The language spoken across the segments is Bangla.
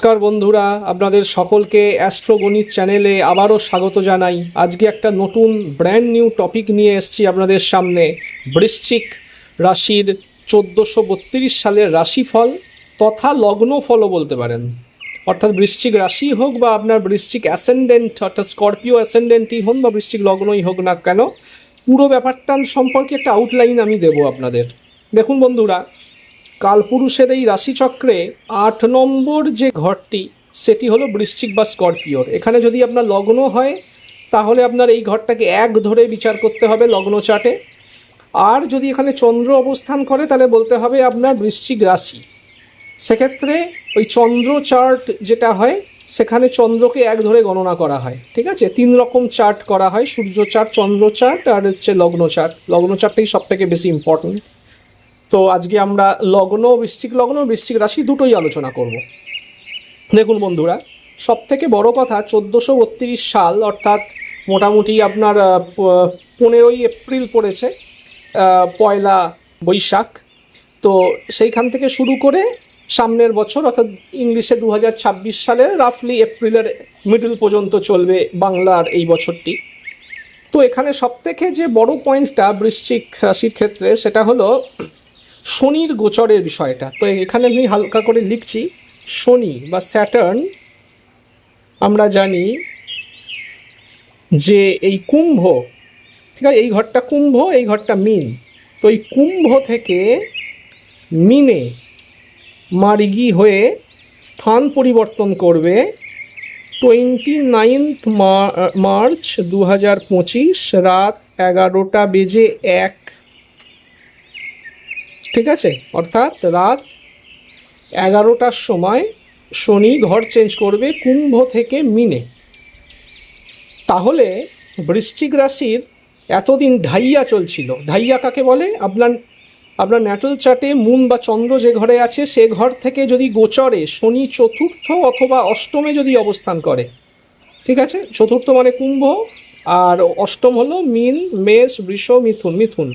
নমস্কার বন্ধুরা, আপনাদের সকলকে অ্যাস্ট্রোগণিত চ্যানেলে আবারও স্বাগত জানাই। আজকে একটা নতুন ব্র্যান্ড নিউ টপিক নিয়ে এসেছি আপনাদের সামনে। বৃশ্চিক রাশির চোদ্দোশো বত্রিশ সালের রাশিফল তথা লগ্ন ফলও বলতে পারেন। অর্থাৎ বৃশ্চিক রাশি হোক বা আপনার বৃশ্চিক অ্যাসেন্ডেন্ট অর্থাৎ স্করপিও অ্যাসেন্ডেন্টই হন বা বৃশ্চিক লগ্নই হোক না কেন, পুরো ব্যাপারটা সম্পর্কে একটা আউটলাইন আমি দেবো আপনাদের। দেখুন বন্ধুরা কালপুরুষের এই রাশিচক্রে আট নম্বর যে ঘরটি, সেটি হলো বৃশ্চিক বা স্করপিওর। এখানে যদি আপনার লগ্ন হয়, তাহলে আপনার এই ঘরটাকে এক ধরে বিচার করতে হবে লগ্ন চার্টে। আর যদি এখানে চন্দ্র অবস্থান করে, তাহলে বলতে হবে আপনার বৃশ্চিক রাশি। সেক্ষেত্রে ওই চন্দ্র চার্ট যেটা হয়, সেখানে চন্দ্রকে এক ধরে গণনা করা হয়, ঠিক আছে? তিন রকম চার্ট করা হয়, সূর্য চার্ট, চন্দ্র চার্ট, আর হচ্ছে লগ্ন চার্ট। লগ্ন চার্টটাই সব থেকে বেশি ইম্পর্টেন্ট তো আজকে আমরা লগ্ন, বৃশ্চিক লগ্ন, বৃশ্চিক রাশি দুটোই আলোচনা করব। দেখুন বন্ধুরা সব থেকে বড় কথা চোদ্দোশো বত্রিশ সাল, অর্থাৎ মোটামুটি আপনার পনেরোই এপ্রিল পড়েছে পয়লা বৈশাখ। তো সেইখান থেকে শুরু করে সামনের বছর, অর্থাৎ ইংলিশে দু সালে রাফলি এপ্রিলের মিডল পর্যন্ত চলবে বাংলার এই বছরটি। তো এখানে সবথেকে যে বড় পয়েন্টটা বৃশ্চিক রাশির ক্ষেত্রে, সেটা হলো শনির গোচরের বিষয়টা। তো এখানে আমি হালকা করে লিখছি, শনি বা স্যাটার্ন, আমরা জানি যে এই কুম্ভ, ঠিক আছে, এই ঘরটা কুম্ভ, এই ঘরটা মিন। তো এই কুম্ভ থেকে মিনে মার্গি হয়ে স্থান পরিবর্তন করবে টোয়েন্টি নাইনথ মার্চ দু হাজার পঁচিশ রাত এগারোটা বেজে এক ঠিক আছে? অর্থাৎ রাত এগারোটার সময় শনি ঘর চেঞ্জ করবে কুম্ভ থেকে মিনে। তাহলে বৃশ্চিক রাশির এতদিন ঢাইয়া চলছিল। ঢাইয়া কাকে বলে? আপনার আপনার ন্যাটল চার্টে মুন বা চন্দ্র যে ঘরে আছে, সে ঘর থেকে যদি গোচরে শনি চতুর্থ অথবা অষ্টমে যদি অবস্থান করে, ঠিক আছে? চতুর্থ মানে কুম্ভ, আর অষ্টম হলো মিন, মেষ, বৃষ, মিথুন মিথুন।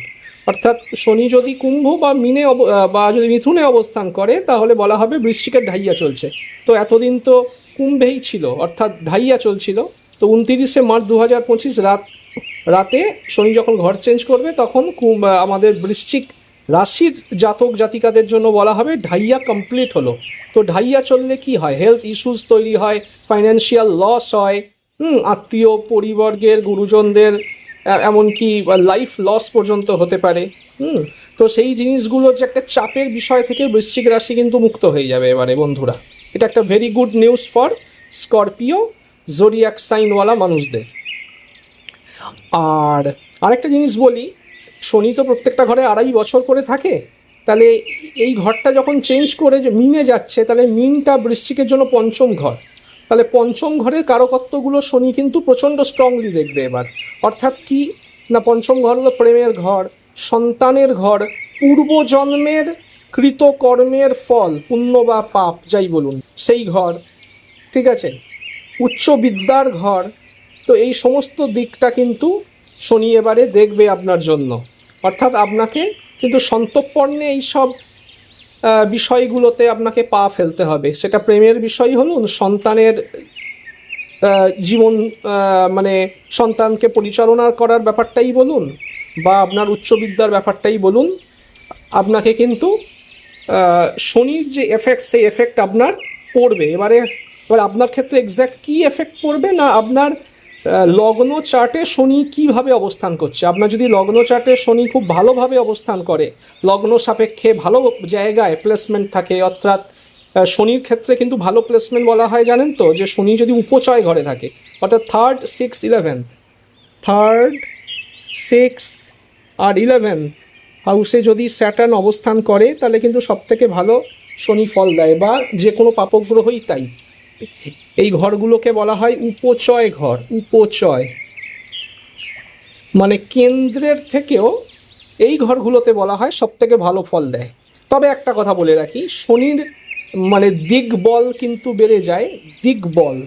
শনি যদি কুম্ভ বা মিনে বা যদি মিথুনে অবস্থান করে, তাহলে বলা হবে বৃশ্চিকের ঢাইয়া চলছে। তো এতদিন তো কুম্ভেই ছিল, অর্থাৎ ঢাইয়া চলছিল। তো উনতিরিশে মার্চ দু হাজার পঁচিশ রাত, রাতে শনি যখন ঘর চেঞ্জ করবে, তখন আমাদের বৃশ্চিক রাশির জাতক জাতিকাদের জন্য বলা হবে ঢাইয়া কমপ্লিট হলো। তো ঢাইয়া চললে কি হয়? হেলথ ইস্যুস তৈরি হয় ফাইন্যান্সিয়াল লস হয়, হুম, আত্মীয় পরিবর্গের, গুরুজনদের এমনকি লাইফ লস পর্যন্ত হতে পারে। হুম? তো সেই জিনিসগুলোর যে একটা চাপের বিষয় থেকে বৃশ্চিক রাশি কিন্তু মুক্ত হয়ে যাবে এবারে বন্ধুরা। এটা একটা very good news for Scorpio zodiac সাইনওয়ালা মানুষদের। আর আরেকটা জিনিস বলি, শনি তো প্রত্যেকটা ঘরে আড়াই বছর করে থাকে। তাহলে এই ঘরটা যখন চেঞ্জ করে যে মিনে যাচ্ছে, তাহলে মিনটা বৃশ্চিকের জন্য পঞ্চম ঘর। তাহলে পঞ্চম ঘরের কারকত্বগুলো শনি কিন্তু প্রচণ্ড স্ট্রংলি দেখবে এবার। অর্থাৎ কি? না পঞ্চম ঘর হলো প্রেমের ঘর সন্তানের ঘর পূর্বজন্মের কৃতকর্মের ফল পুণ্য বা পাপ যাই বলুন সেই ঘর ঠিক আছে? উচ্চ বিদ্যার ঘর তো এই সমস্ত দিকটা কিন্তু শনি এবারে দেখবে আপনার জন্য। অর্থাৎ আপনাকে কিন্তু সন্তপর্ণে এইসব আহ, বিষয়গুলোতে আপনাকে পা ফেলতে হবে। সেটা প্রেমের বিষয় হলুন, সন্তানের জীবন মানে সন্তানকে পরিচালনা করার ব্যাপারটাই বলুন বা আপনার উচ্চবিদ্যার ব্যাপারটাই বলুন, আপনাকে কিন্তু শনির যে এফেক্ট সেই এফেক্ট আপনার পড়বে। এবারে, এবার আপনার ক্ষেত্রে এক্স্যাক্ট কী এফেক্ট পড়বে না আপনার লগ্ন চার্টে শনি কীভাবে অবস্থান করছে? আপনার যদি লগ্ন চার্টে শনি খুব ভালোভাবে অবস্থান করে, লগ্ন সাপেক্ষে ভালো জায়গায় প্লেসমেন্ট থাকে, অর্থাৎ শনির ক্ষেত্রে কিন্তু ভালো প্লেসমেন্ট বলা হয় জানেন তো? যে শনি যদি উপচয় ঘরে থাকে, অর্থাৎ third six eleventh third six আর ইলেভেন্থ হাউসে যদি স্যাটার্ন অবস্থান করে, তাহলে কিন্তু সবথেকে ভালো শনি ফল দেয় বা যে কোনো পাপগ্রহই তাই। এই ঘরগুলোকে বলা হয় উপচয় ঘর, উপচয়। মানে কেন্দ্রের থেকেও এই ঘরগুলোতে বলা হয় সব থেকে ভালো ফল দেয়। তবে একটা কথা বলে রাখি, শনির মানে দিক বল কিন্তু বেড়ে যায় দিক বল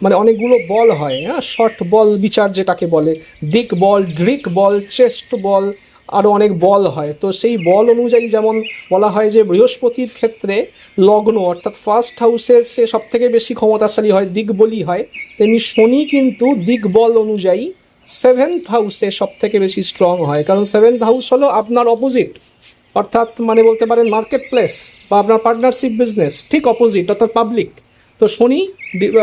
মানে অনেকগুলো বল হয় হ্যাঁ? শর্ট বল বিচার যেটাকে বলে দিক বল ড্রিক বল চেস্ট বল আরও অনেক বল হয়। তো সেই বল অনুযায়ী যেমন বলা হয় যে বৃহস্পতির ক্ষেত্রে লগ্ন, অর্থাৎ ফার্স্ট হাউসের সে সব থেকে বেশি ক্ষমতাশালী হয় দিকবলি হয়, তেমনি শনি কিন্তু দিকবল অনুযায়ী সেভেন্থ হাউসে সব থেকে বেশি স্ট্রং হয়। কারণ সেভেন্থ হাউস হলো আপনার অপোজিট অর্থাৎ মানে বলতে পারেন মার্কেট প্লেস বা আপনার পার্টনারশিপ বিজনেস ঠিক অপোজিট অর্থাৎ পাবলিক তো শনি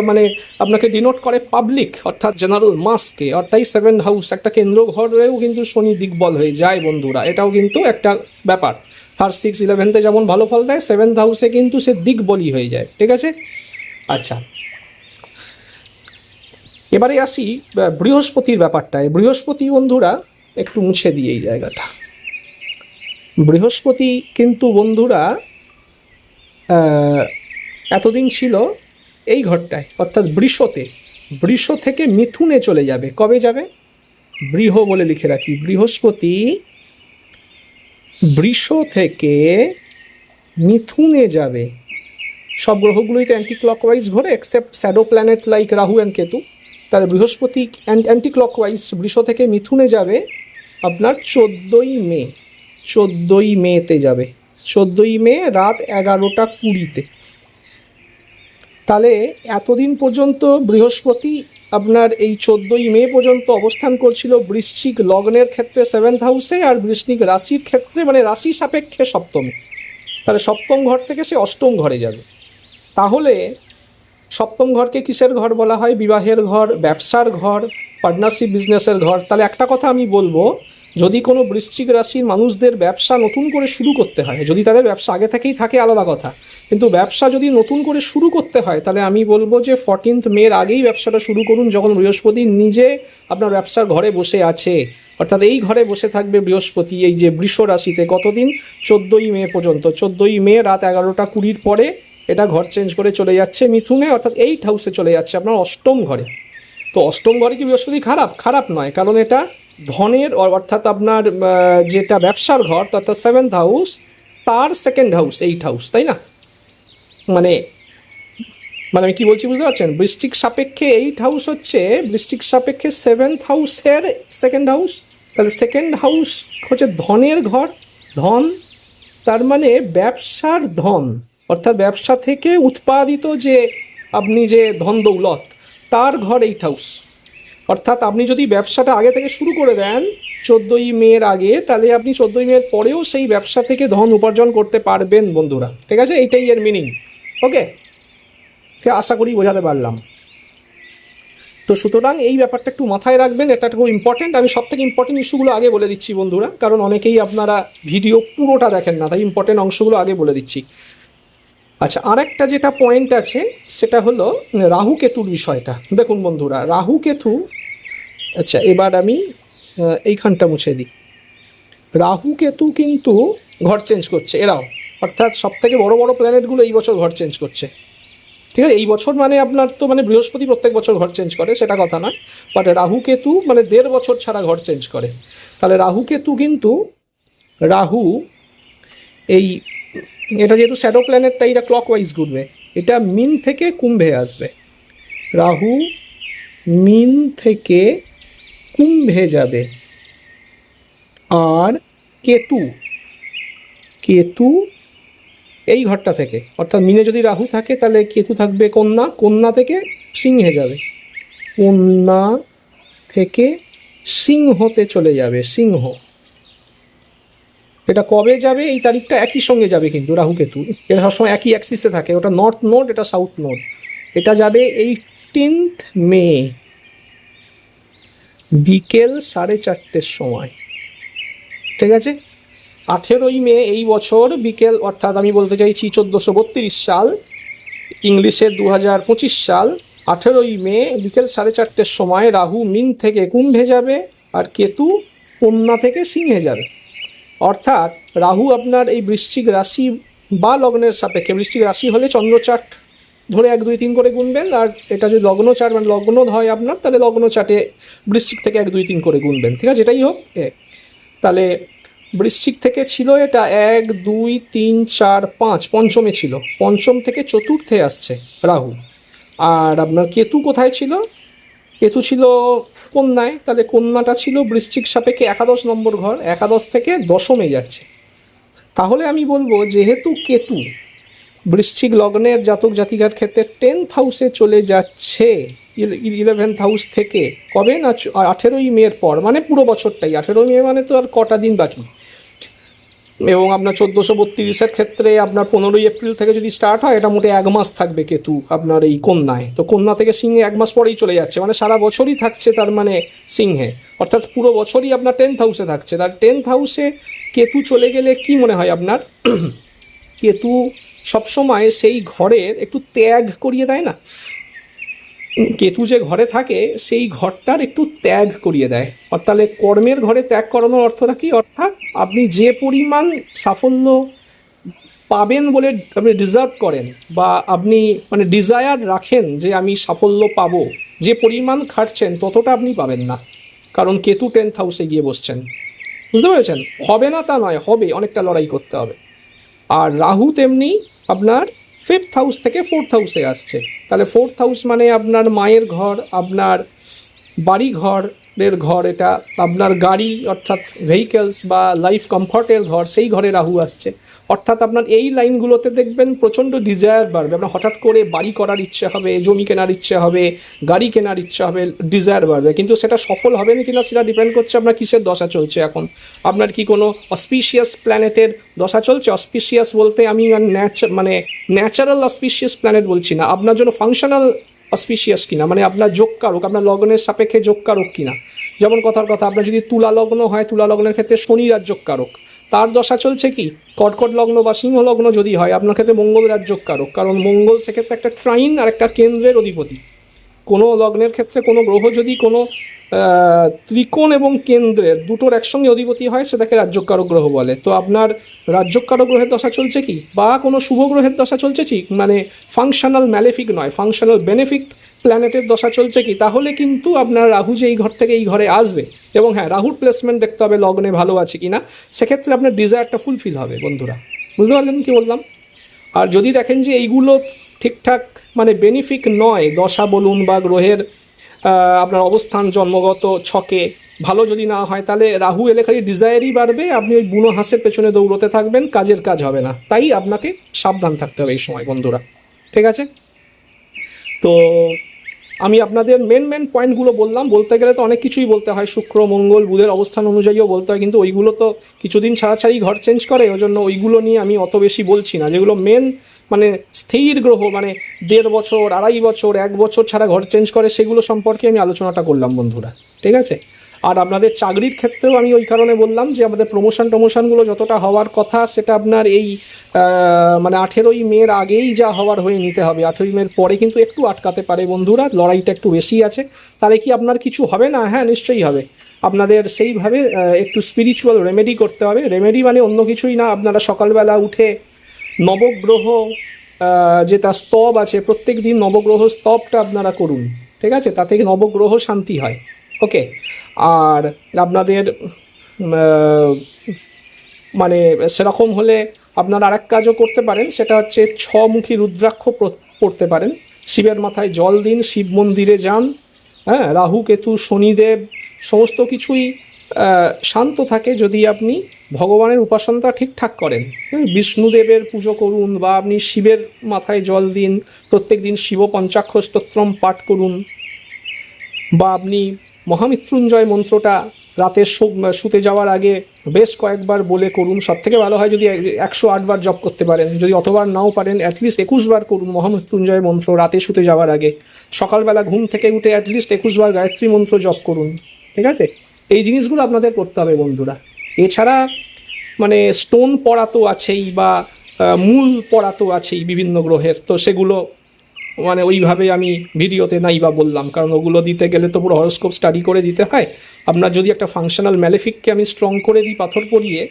মানে আপনাকে ডিনোট করে পাবলিক অর্থাৎ জেনারেল মাসকে অর্থাৎ সেভেন হাউস একটা কেন্দ্র ঘরেও কিন্তু শনি দিকবল হয়ে যায় বন্ধুরা। এটাও কিন্তু একটা ব্যাপার। ফার্স্ট সিক্স ইলেভেনতে যেমন ভালো ফল দেয় সেভেন্থ হাউসে কিন্তু সে দিকবলি হয়ে যায়। ঠিক আছে? আচ্ছা। এবারে আসি বৃহস্পতির ব্যাপারটায়। বৃহস্পতি বন্ধুরা, একটু মুছে দিই এই জায়গাটা। বৃহস্পতি কিন্তু বন্ধুরা এতদিন ছিল এই ঘরটায়, অর্থাৎ বৃষতে। বৃষ থেকে মিথুনে চলে যাবে। কবে যাবে? বৃহ বলে লিখে রাখি। বৃহস্পতি বৃষ থেকে মিথুনে যাবে। সব গ্রহগুলোই তো অ্যান্টি ক্লকওয়াইজ ঘোরে except shadow planet like Rahu and Ketu. তাহলে বৃহস্পতি অ্যান্টি ক্লকওয়াইজ বৃষ থেকে মিথুনে যাবে আপনার চোদ্দোই মে। চোদ্দোই মেতে যাবে। চোদ্দোই মে রাত এগারোটা কুড়িতে। তাহলে এতদিন পর্যন্ত বৃহস্পতি আপনার এই চোদ্দোই মে পর্যন্ত অবস্থান করছিল বৃশ্চিক লগ্নের ক্ষেত্রে সেভেন্থ হাউসে আর বৃশ্চিক রাশির ক্ষেত্রে মানে রাশি সাপেক্ষে সপ্তমে। তাহলে সপ্তম ঘর থেকে সে অষ্টম ঘরে যাবে। তাহলে সপ্তম ঘরকে কিসের ঘর বলা হয়? বিবাহের ঘর, ব্যবসার ঘর পার্টনারশিপ বিজনেসের ঘর। তাহলে একটা কথা আমি বলব যদি কোনো বৃশ্চিক রাশির মানুষদের ব্যবসা নতুন করে শুরু করতে হয়, যদি তাদের ব্যবসা আগে থেকেই থাকে আলাদা কথা, কিন্তু ব্যবসা যদি নতুন করে শুরু করতে হয়, তাহলে আমি বলব যে ফর্টিন্থ মের আগেই ব্যবসাটা শুরু করুন, যখন বৃহস্পতি নিজে আপনার ব্যবসার ঘরে বসে আছে। অর্থাৎ এই ঘরে বসে থাকবে বৃহস্পতি, এই যে বৃষ রাশিতে কতদিন? চোদ্দোই মে পর্যন্ত। চোদ্দোই মে রাত এগারোটা কুড়ির পরে এটা ঘর চেঞ্জ করে চলে যাচ্ছে মিথুনে, অর্থাৎ এইট হাউসে চলে যাচ্ছে আপনার অষ্টম ঘরে। তো অষ্টম ঘরে কি বৃহস্পতি খারাপ? খারাপ নয়, কারণ এটা ধনের অর্থাৎ আপনার যেটা ব্যবসার ঘর অর্থাৎ সেভেন্থ হাউস তার সেকেন্ড হাউস এইট হাউস তাই না? মানে মানে আমি কি বলছি বুঝতে পারছেন? বৃষ্টিক সাপেক্ষে এইট হাউস হচ্ছে, বৃষ্টিক সাপেক্ষে সেভেন্থ হাউসের সেকেন্ড হাউস তাহলে সেকেন্ড হাউস হচ্ছে ধনের ঘর, ধন, তার মানে ব্যবসার ধন, অর্থাৎ ব্যবসা থেকে উৎপাদিত যে আপনি যে ধন দৌলত, তার ঘর এইট হাউস অর্থাৎ আপনি যদি ব্যবসাটা আগে থেকে শুরু করে দেন, চোদ্দোই মের আগে, তাহলে আপনি চোদ্দোই মের পরেও সেই ব্যবসা থেকে ধন উপার্জন করতে পারবেন বন্ধুরা। ঠিক আছে? এইটাই এর মিনিং ওকে সে আশা করি বোঝাতে পারলাম। তো সুতরাং এই ব্যাপারটা একটু মাথায় রাখবেন, এটা খুব ইম্পর্টেন্ট আমি সব থেকে ইম্পর্টেন্ট ইস্যুগুলো আগে বলে দিচ্ছি বন্ধুরা, কারণ অনেকেই আপনারা ভিডিও পুরোটা দেখেন না, তাই ইম্পর্টেন্ট অংশগুলো আগে বলে দিচ্ছি। আচ্ছা আরেকটা যেটা পয়েন্ট আছে, সেটা হলো রাহু কেতুর বিষয়টা। দেখুন বন্ধুরা, রাহু কেতু আচ্ছা এবার আমি এইখানটা মুছে দিই। রাহু কেতু কিন্তু ঘর চেঞ্জ করছে, এরাও। অর্থাৎ সব থেকে বড় বড় প্ল্যানেটগুলো এই বছর ঘর চেঞ্জ করছে। ঠিক আছে, এই বছর মানে আপনার তো মানে বৃহস্পতি প্রত্যেক বছর ঘর চেঞ্জ করে, সেটা কথা নয়। বাট রাহু কেতু মানে দেড় বছর ছাড়া ঘর চেঞ্জ করে। তাহলে রাহু কেতু কিন্তু, রাহু এই এটা যেহেতু শ্যাডো প্ল্যানেটটা এটা ক্লক ওয়াইজ ঘুরবে। এটা মিন থেকে কুম্ভে আসবে। রাহু মিন থেকে কুম্ভে যাবে। আর কেতু কেতু এই ঘরটা থেকে। অর্থাৎ মিনে যদি রাহু থাকে, তাহলে কেতু থাকবে কন্যা কন্যা থেকে সিংহে যাবে। কন্যা থেকে সিংহতে চলে যাবে, সিংহ। এটা কবে যাবে, এই তারিখটা একই সঙ্গে যাবে কিন্তু রাহু কেতু এটা সবসময় একই অ্যাক্সিসে থাকে, ওটা নর্থ নোড এটা সাউথ নোড এটা যাবে এইটিনথ মে বিকেল সাড়ে চারটের সময়। ঠিক আছে? আঠেরোই মে এই বছর বিকেল, অর্থাৎ আমি বলতে চাইছি চোদ্দোশো বত্রিশ সাল, ইংলিশে দু হাজার পঁচিশ সাল, আঠেরোই মে বিকেল সাড়ে চারটের সময় রাহু মিন থেকে কুম্ভে যাবে আর কেতু কন্যা থেকে সিংহে যাবে। অর্থাৎ রাহু আপনার এই বৃশ্চিক রাশি বা লগ্নের সাপেক্ষে, বৃশ্চিক রাশি হলে চন্দ্রচাট ধরে এক, দুই, তিন করে গুনবেন, আর এটা যদি লগ্ন চাট মানে লগ্ন হয় আপনার, তাহলে লগ্ন চাটে বৃশ্চিক থেকে এক, দুই, তিন করে গুনবেন, ঠিক আছে? এটাই হোক, এ। তাহলে বৃশ্চিক থেকে ছিল এটা এক, দুই, তিন, চার, পাঁচ, পঞ্চমে ছিল, পঞ্চম থেকে চতুর্থে আসছে রাহু। আর আপনার কেতু কোথায় ছিল? কেতু ছিল কন্যায় তাহলে কন্যাটা ছিল বৃশ্চিক সাপেক্ষে একাদশ নম্বর ঘর, একাদশ থেকে দশমে যাচ্ছে। তাহলে আমি বলব, যেহেতু কেতু বৃশ্চিক লগ্নের জাতক জাতিকার ক্ষেত্রে টেন্থ হাউসে চলে যাচ্ছে ইলেভেন্থ হাউস থেকে, কবে না আঠেরোই মেয়ের পর মানে পুরো বছরটাই, আঠেরোই মে মানে তো আর কটা দিন বাকি। এবং আপনার চোদ্দোশো বত্রিশের ক্ষেত্রে আপনার পনেরোই এপ্রিল থেকে যদি স্টার্ট হয়, এটা মোটে এক মাস থাকবে কেতু আপনার এই কন্যায়। তো কন্যা থেকে সিংহে এক মাস পরেই চলে যাচ্ছে মানে সারা বছরই থাকছে তার মানে সিংহে। অর্থাৎ পুরো বছরই আপনার টেন্থ হাউসে থাকছে। তার টেন্থ হাউসে কেতু চলে গেলে কি মনে হয় আপনার? কেতু সবসময় সেই ঘরের একটু ত্যাগ করিয়ে দেয় না? কেতু যে ঘরে থাকে, সেই ঘরটার একটু ত্যাগ করিয়ে দেয়। অর্থাৎ কর্মের ঘরে ত্যাগ করানোর অর্থটা কি? অর্থাৎ আপনি যে পরিমাণ সাফল্য পাবেন বলে আপনি ডিজার্ভ করেন বা আপনি মানে ডিজায়ার রাখেন যে আমি সাফল্য পাবো, যে পরিমাণ খাটছেন ততটা আপনি পাবেন না। কারণ কেতু টেন্থ হাউসে গিয়ে বসছেন। বুঝতে পেরেছেন? হবে না তা নয়, হবে, অনেকটা লড়াই করতে হবে। আর রাহু তেমনি আপনার ফিফথ হাউস থেকে ফোর্থ হাউসে আসছে। তাহলে ফোর্থ হাউস মানে আপনার মায়ের ঘর, আপনার বাড়ি ঘরের ঘর এটা। আপনার গাড়ি অর্থাৎ ভেহিকেলস বা লাইফ কমফর্টের ঘর, সেই ঘরে রাহু আসছে। অর্থাৎ আপনার এই লাইনগুলোতে দেখবেন প্রচণ্ড ডিজায়ার বাড়বে। আপনার হঠাৎ করে বাড়ি করার ইচ্ছে হবে, জমি কেনার ইচ্ছে হবে, গাড়ি কেনার ইচ্ছে হবে ডিজায়ার বাড়বে। কিন্তু সেটা সফল হবে না কিনা সেটা ডিপেন্ড করছে আপনার কিসের দশা চলছে এখন। আপনার কি কোনো অসপিশিয়াস প্ল্যানেটের দশা চলছে? অসপিশিয়াস বলতে আমি মানে ন্যাচারাল অসপিশিয়াস প্ল্যানেট বলছি না। আপনার জন্য ফাংশনাল অসপিশিয়াস কিনা মানে আপনার যোগকারক আপনার লগ্নের সাপেক্ষে যোগকারক কিনা। যেমন কথার কথা, আপনার যদি তুলা লগ্ন হয় তুলা লগ্নের ক্ষেত্রে শনি রাজ্যকারক তার দশা চলছে কি? কটকট লগ্ন বা সিংহ লগ্ন যদি হয়, আপনার ক্ষেত্রে মঙ্গল রাজ্যকারক কারণ মঙ্গল সেক্ষেত্রে একটা ট্রাইন আর একটা কেন্দ্রের অধিপতি। কোনো লগ্নের ক্ষেত্রে কোনো গ্রহ যদি কোনো ত্রিকোণ এবং কেন্দ্রের দুটোর একসঙ্গে অধিপতি হয়, সেটাকে রাজ্যকারক গ্রহ বলে। তো আপনার রাজ্যকারক গ্রহের দশা চলছে কি? বা কোনো শুভ গ্রহের দশা চলছে কি? মানে ফাংশনাল ম্যালেফিক নয় ফাংশনাল বেনিফিক প্ল্যানেটের দশা চলছে কি? তাহলে কিন্তু আপনার রাহু যে এই ঘর থেকে এই ঘরে আসবে, এবং হ্যাঁ রাহুর প্লেসমেন্ট দেখতে হবে লগ্নে ভালো আছে কি না সেক্ষেত্রে আপনার ডিজায়ারটা ফুলফিল হবে, বন্ধুরা। বুঝতে পারলেন কি বললাম? আর যদি দেখেন যে এইগুলো ঠিকঠাক মানে বেনিফিক নয়, দশা বলুন বা গ্রহের আপনার অবস্থান জন্মগত ছকে। ভালো যদি না হয়, তাহলে রাহু এলে ডিজায়ারই বাড়বে, আপনি ওই বুনো হাঁসের পেছনে দৌড়তে থাকবেন, কাজের কাজ হবে না। তাই আপনাকে সাবধান থাকতে হবে এই সময়, বন্ধুরা। ঠিক আছে? তো আমি আপনাদের মেন মেন পয়েন্টগুলো বললাম। বলতে গেলে তো অনেক কিছুই বলতে হয়। শুক্র, মঙ্গল, বুধের অবস্থান অনুযায়ীও বলতে হয়, কিন্তু ওইগুলো তো কিছুদিন ছাড়া ছাড়াই ঘর চেঞ্জ করে, ওই জন্য ওইগুলো নিয়ে আমি অত বেশি বলছি না। যেগুলো মেন মানে স্থির গ্রহ মানে দেড় বছর, আড়াই বছর, এক বছর ছাড়া ঘর চেঞ্জ করে, সেগুলো সম্পর্কে আমি আলোচনাটা করলাম বন্ধুরা, ঠিক আছে? আর আপনাদের চাকরির ক্ষেত্রেও আমি ওই কারণে বললাম যে আমাদের প্রমোশন টমোশনগুলো যতটা হওয়ার কথা, সেটা আপনার এই মানে আঠেরোই মের আগেই যা হওয়ার হয়ে নিতে হবে। আঠেরোই মের পরে কিন্তু একটু আটকাতে পারে বন্ধুরা, লড়াইটা একটু বেশি আছে। তাহলে কি আপনার কিছু হবে না? হ্যাঁ নিশ্চয়ই হবে। আপনাদের সেইভাবে একটু স্পিরিচুয়াল রেমেডি করতে হবে। রেমেডি মানে অন্য কিছুই না, আপনারা সকালবেলা উঠে নবগ্রহ যে তার স্তব আছে প্রত্যেক দিন নবগ্রহ স্তবটা আপনারা করুন, ঠিক আছে? তা থেকে নবগ্রহ শান্তি হয়? ওকে? আর আপনাদের মানে সেরকম হলে আপনারা আরেক কাজও করতে পারেন, সেটা হচ্ছে ছমুখী রুদ্রাক্ষ পড়তে পারেন। শিবের মাথায় জল দিন, শিব মন্দিরে যান হ্যাঁ? রাহু, কেতু, শনিদেব, সমস্ত কিছুই শান্ত থাকে যদি আপনি ভগবানের উপাসনাটা ঠিকঠাক করেন। হ্যাঁ বিষ্ণুদেবের পুজো করুন বা আপনি শিবের মাথায় জল দিন প্রত্যেক দিন শিব পঞ্চাক্ষর স্তোত্রম পাঠ করুন বা আপনি মহামৃত্যুঞ্জয় মন্ত্রটা রাতে শুতে যাওয়ার আগে বেশ কয়েকবার বলে করুন। সব থেকে ভালো হয় যদি একশো আটবার জপ করতে পারেন। যদি অতবার নাও পারেন অ্যাটলিস্ট একুশ বার করুন মহামৃত্যুঞ্জয় মন্ত্র রাতে শুতে যাওয়ার আগে। সকালবেলা ঘুম থেকে উঠে অ্যাটলিস্ট একুশ বার গায়ত্রী মন্ত্র জপ করুন। ঠিক আছে? এই জিনিসগুলো আপনাদের করতে হবে বন্ধুরা। এছাড়া মানে স্টোন পড়া তো আছেই বা মূল পড়া তো আছেই বিভিন্ন গ্রহের। তো সেগুলো মানে ওইভাবে আমি ভিডিওতে নাই বা বললাম, কারণ ওগুলো দিতে গেলে তো পুরো হরস্কোপ স্টাডি করে দিতে হয়। আপনার যদি একটা ফাংশনাল ম্যালেফিককে আমি স্ট্রং করে দিই, পাথর পরিয়ে,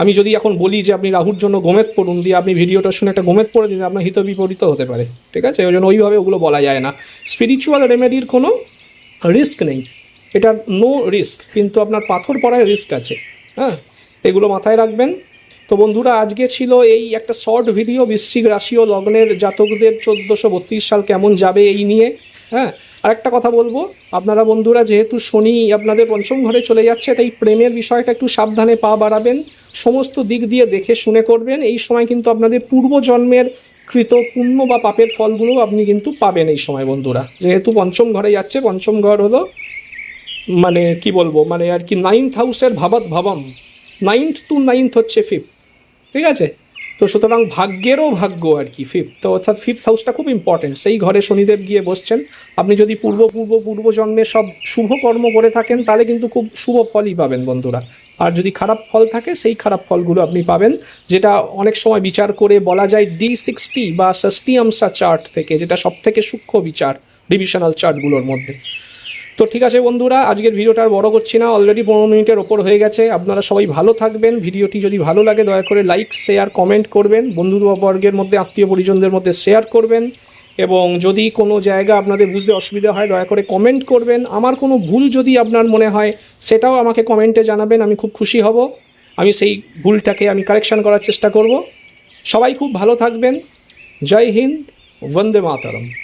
আমি যদি এখন বলি যে আপনি রাহুর জন্য গোমেদ পড়ুন, দিয়ে আপনি ভিডিওটা শুনে একটা গোমেদ পড়ে দিন আপনার হিত বিপরীত হতে পারে, ঠিক আছে? ওই জন্য ওইভাবে ওগুলো বলা যায় না। স্পিরিচুয়াল রেমেডির কোনো রিস্ক নেই। এটা নো রিস্ক কিন্তু আপনার পাথর পড়ায় রিস্ক আছে। হ্যাঁ এগুলো মাথায় রাখবেন। তো বন্ধুরা, আজকে ছিল এই একটা শর্ট ভিডিও বৃশ্চিক রাশি ও লগ্নের জাতকদের চোদ্দোশো বত্রিশ সাল কেমন যাবে এই নিয়ে। হ্যাঁ আরেকটা কথা বলব, আপনারা বন্ধুরা, যেহেতু শনি আপনাদের পঞ্চম ঘরে চলে যাচ্ছে, তাই প্রেমের বিষয়টা একটু সাবধানে পা বাড়াবেন। সমস্ত দিক দিয়ে দেখে শুনে করবেন। এই সময় কিন্তু আপনাদের পূর্বজন্মের কৃত পুণ্য বা পাপের ফলগুলো আপনি কিন্তু পাবেন এই সময় বন্ধুরা। যেহেতু পঞ্চম ঘরে যাচ্ছে, পঞ্চম ঘর হলো মানে কি বলব মানে আর কি নাইন্থ হাউসের ভাবাত ভাবাম। নাইন্থ টু নাইন্থ হচ্ছে ফিফথ ঠিক আছে? তো সুতরাং ভাগ্যেরও ভাগ্য আর কি ফিফথ তো অর্থাৎ ফিফথ হাউসটা খুব ইম্পর্টেন্ট সেই ঘরে শনিদেব গিয়ে বসছেন। আপনি যদি পূর্ব পূর্ব পূর্ব জন্মে সব শুভ কর্ম করে থাকেন, তাহলে কিন্তু খুব শুভ ফলই পাবেন বন্ধুরা। আর যদি খারাপ ফল থাকে, সেই খারাপ ফলগুলো আপনি পাবেন, যেটা অনেক সময় বিচার করে বলা যায় ডি সিক্সটি বা সাস্টিয়ামসা চার্ট থেকে, যেটা সব থেকে সূক্ষ্ম বিচার ডিভিশনাল চার্টগুলোর মধ্যে। তো ঠিক আছে বন্ধুরা, আজকের ভিডিওটা আর বড় করছি না অলরেডি পনেরো মিনিটের ওপর হয়ে গেছে, আপনারা সবাই ভালো থাকবেন, ভিডিওটি যদি ভালো লাগে দয়া করে লাইক শেয়ার কমেন্ট করবেন বন্ধু বর্গের মধ্যে, আত্মীয় পরিজনদের মধ্যে শেয়ার করবেন, এবং যদি কোনো জায়গা আপনাদের বুঝতে অসুবিধা হয়, দয়া করে কমেন্ট করবেন, আমার কোনো ভুল যদি আপনার মনে হয়, সেটাও আমাকে কমেন্টে জানাবেন, আমি খুব খুশি হব, আমি সেই ভুলটাকে আমি কারেকশান করার চেষ্টা করব, সবাই খুব ভালো থাকবেন, জয় হিন্দ, বন্দে মাতরম।